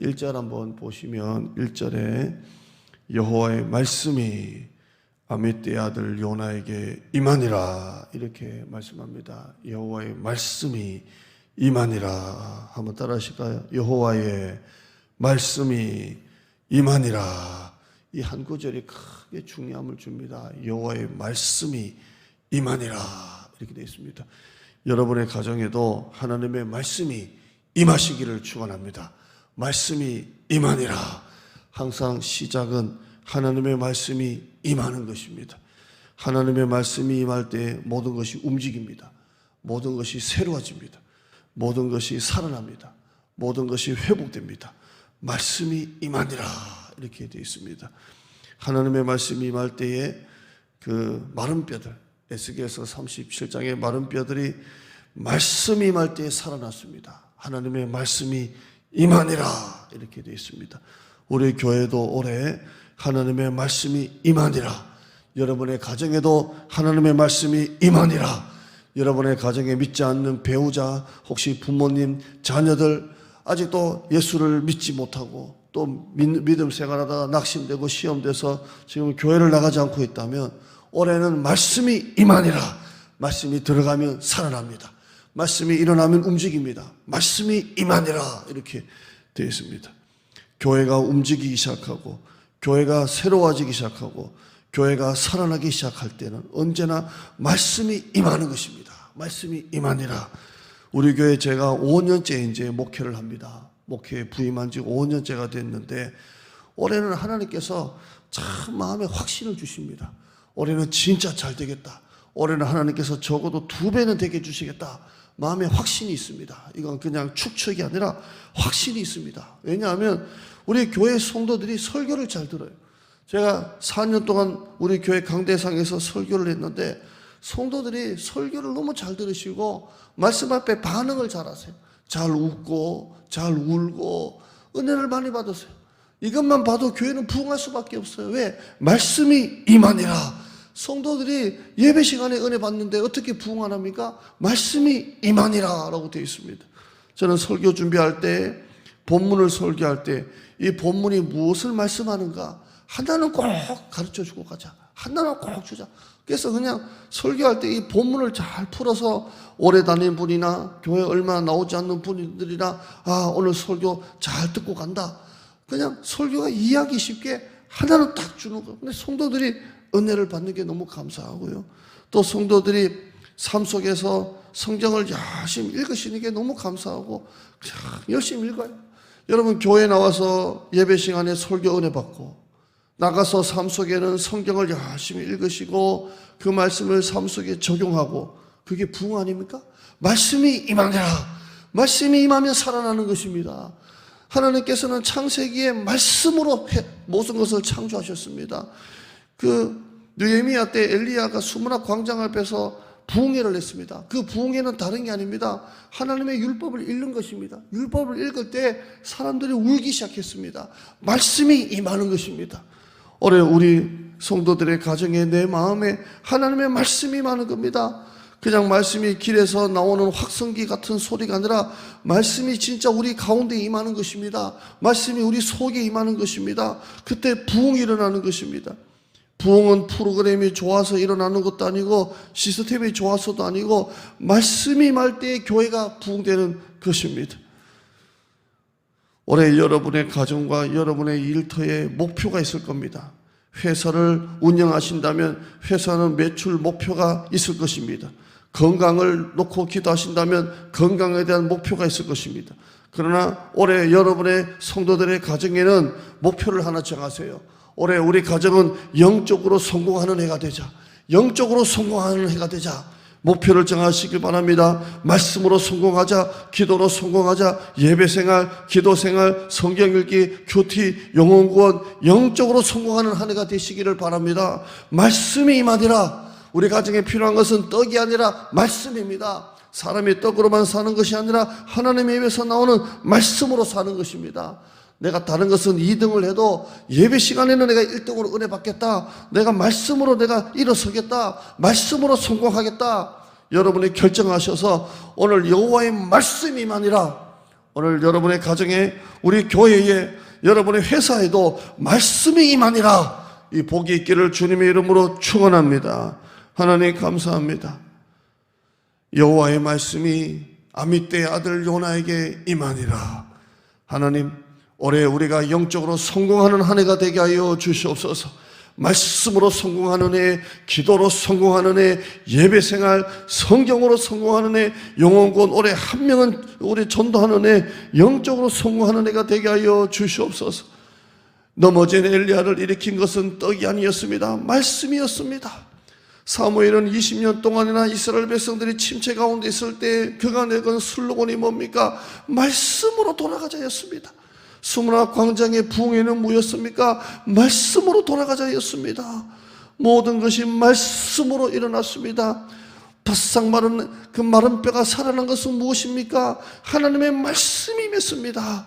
1절 한번 보시면 1절에 여호와의 말씀이 아미떼 아들 요나에게 임하니라 이렇게 말씀합니다. 여호와의 말씀이 임하니라 한번 따라하실까요? 여호와의 말씀이 임하니라 이 한 구절이 크게 중요함을 줍니다. 여호와의 말씀이 임하니라 이렇게 되어 있습니다. 여러분의 가정에도 하나님의 말씀이 임하시기를 축원합니다. 말씀이 임하니라. 항상 시작은 하나님의 말씀이 임하는 것입니다. 하나님의 말씀이 임할 때 모든 것이 움직입니다. 모든 것이 새로워집니다. 모든 것이 살아납니다. 모든 것이 회복됩니다. 말씀이 임하니라 이렇게 되어 있습니다. 하나님의 말씀이 임할 때에 그 마른 뼈들 에스겔서 37장의 마른 뼈들이 말씀이 임할 때에 살아났습니다. 하나님의 말씀이 임하니라 이렇게 되어 있습니다. 우리 교회도 올해 하나님의 말씀이 임하니라. 여러분의 가정에도 하나님의 말씀이 임하니라. 여러분의 가정에 믿지 않는 배우자, 혹시 부모님, 자녀들 아직도 예수를 믿지 못하고 또 믿- 믿음 생활하다가 낙심되고 시험돼서 지금 교회를 나가지 않고 있다면 올해는 말씀이 임하니라. 말씀이 들어가면 살아납니다. 말씀이 일어나면 움직입니다. 말씀이 임하니라. 이렇게 되어 있습니다. 교회가 움직이기 시작하고 교회가 새로워지기 시작하고 교회가 살아나기 시작할 때는 언제나 말씀이 임하는 것입니다. 말씀이 임하니라. 우리 교회 제가 5년째 이제 목회를 합니다. 목회에 부임한 지 5년째가 됐는데 올해는 하나님께서 참 마음에 확신을 주십니다. 올해는 진짜 잘 되겠다. 올해는 하나님께서 적어도 두 배는 되게 해주시겠다. 마음에 확신이 있습니다. 이건 그냥 축척이 아니라 확신이 있습니다. 왜냐하면 우리 교회 성도들이 설교를 잘 들어요. 제가 4년 동안 우리 교회 강대상에서 설교를 했는데 성도들이 설교를 너무 잘 들으시고 말씀 앞에 반응을 잘 하세요. 잘 웃고 잘 울고 은혜를 많이 받으세요. 이것만 봐도 교회는 부흥할 수밖에 없어요. 왜? 말씀이 임하니라. 성도들이 예배 시간에 은혜 받는데 어떻게 부흥 안 합니까? 말씀이 임하니라라고 되어 있습니다. 저는 설교 준비할 때 본문을 설교할 때 이 본문이 무엇을 말씀하는가 하나는 꼭 가르쳐 주고 가자. 하나는 꼭 주자. 그래서 그냥 설교할 때 이 본문을 잘 풀어서 오래 다닌 분이나 교회 얼마 나오지 않는 분들이나 아 오늘 설교 잘 듣고 간다. 그냥 설교가 이해하기 쉽게 하나는 딱 주는 거. 근데 성도들이 은혜를 받는 게 너무 감사하고요. 또 성도들이 삶 속에서 성경을 열심히 읽으시는 게 너무 감사하고 열심히 읽어요. 여러분 교회 나와서 예배 시간에 설교 은혜 받고 나가서 삶 속에는 성경을 열심히 읽으시고 그 말씀을 삶 속에 적용하고 그게 부흥 아닙니까? 말씀이 임하니라. 말씀이 임하면 살아나는 것입니다. 하나님께서는 창세기에 말씀으로 해- 모든 것을 창조하셨습니다. 그 느헤미야 때 엘리야가 수문학 광장 앞에서 부흥회를 했습니다. 그 부흥회는 다른 게 아닙니다. 하나님의 율법을 읽는 것입니다. 율법을 읽을 때 사람들이 울기 시작했습니다. 말씀이 임하는 것입니다. 올해 우리 성도들의 가정에 내 마음에 하나님의 말씀이 많은 겁니다. 그냥 말씀이 길에서 나오는 확성기 같은 소리가 아니라 말씀이 진짜 우리 가운데 임하는 것입니다. 말씀이 우리 속에 임하는 것입니다. 그때 부흥이 일어나는 것입니다. 부흥은 프로그램이 좋아서 일어나는 것도 아니고 시스템이 좋아서도 아니고 말씀이 말때 교회가 부흥되는 것입니다. 올해 여러분의 가정과 여러분의 일터에 목표가 있을 겁니다. 회사를 운영하신다면 회사는 매출 목표가 있을 것입니다. 건강을 놓고 기도하신다면 건강에 대한 목표가 있을 것입니다. 그러나 올해 여러분의 성도들의 가정에는 목표를 하나 정하세요. 올해 우리 가정은 영적으로 성공하는 해가 되자. 영적으로 성공하는 해가 되자. 목표를 정하시길 바랍니다. 말씀으로 성공하자, 기도로 성공하자, 예배 생활, 기도 생활, 성경 읽기, 큐티, 영혼 구원, 영적으로 성공하는 한 해가 되시기를 바랍니다. 말씀이 임하니라. 우리 가정에 필요한 것은 떡이 아니라 말씀입니다. 사람이 떡으로만 사는 것이 아니라 하나님의 입에서 나오는 말씀으로 사는 것입니다. 내가 다른 것은 2등을 해도 예배 시간에는 내가 1등으로 은혜 받겠다. 내가 말씀으로 내가 일어서겠다. 말씀으로 성공하겠다. 여러분이 결정하셔서 오늘 여호와의 말씀이만이라 오늘 여러분의 가정에 우리 교회에 여러분의 회사에도 말씀이 임하니라 이 복이 있기를 주님의 이름으로 축원합니다. 하나님 감사합니다. 여호와의 말씀이 아미떼의 아들 요나에게 임하니라. 하나님 올해 우리가 영적으로 성공하는 한 해가 되게 하여 주시옵소서. 말씀으로 성공하는 해, 기도로 성공하는 해, 예배 생활, 성경으로 성공하는 해, 영혼권 올해 한 명은 우리 전도하는 해, 영적으로 성공하는 해가 되게 하여 주시옵소서. 넘어진 엘리야를 일으킨 것은 떡이 아니었습니다. 말씀이었습니다. 사무엘은 20년 동안이나 이스라엘 백성들이 침체 가운데 있을 때 그가 내건 슬로건이 뭡니까? 말씀으로 돌아가자였습니다. 수문학 광장의 부흥에는 뭐였습니까? 말씀으로 돌아가자였습니다. 모든 것이 말씀으로 일어났습니다. 바싹 마른 그 마른 뼈가 살아난 것은 무엇입니까? 하나님의 말씀이 맺습니다.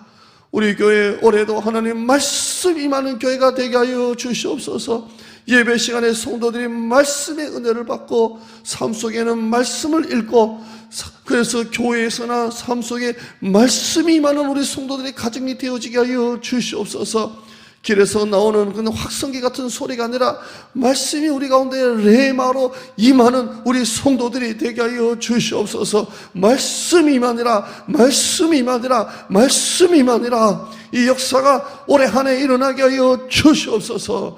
우리 교회 올해도 하나님 말씀이 많은 교회가 되게 하여 주시옵소서. 예배 시간에 성도들이 말씀의 은혜를 받고 삶 속에는 말씀을 읽고 사- 그래서 교회에서나 삶 속에 말씀이 많은 우리 성도들이 가정이 되어지게 하여 주시옵소서. 길에서 나오는 그런 확성기 같은 소리가 아니라 말씀이 우리 가운데 레마로 임하는 우리 성도들이 되게 하여 주시옵소서. 말씀이만이라 말씀이만이라 말씀이만이라 이 역사가 올해 한 해 일어나게 하여 주시옵소서.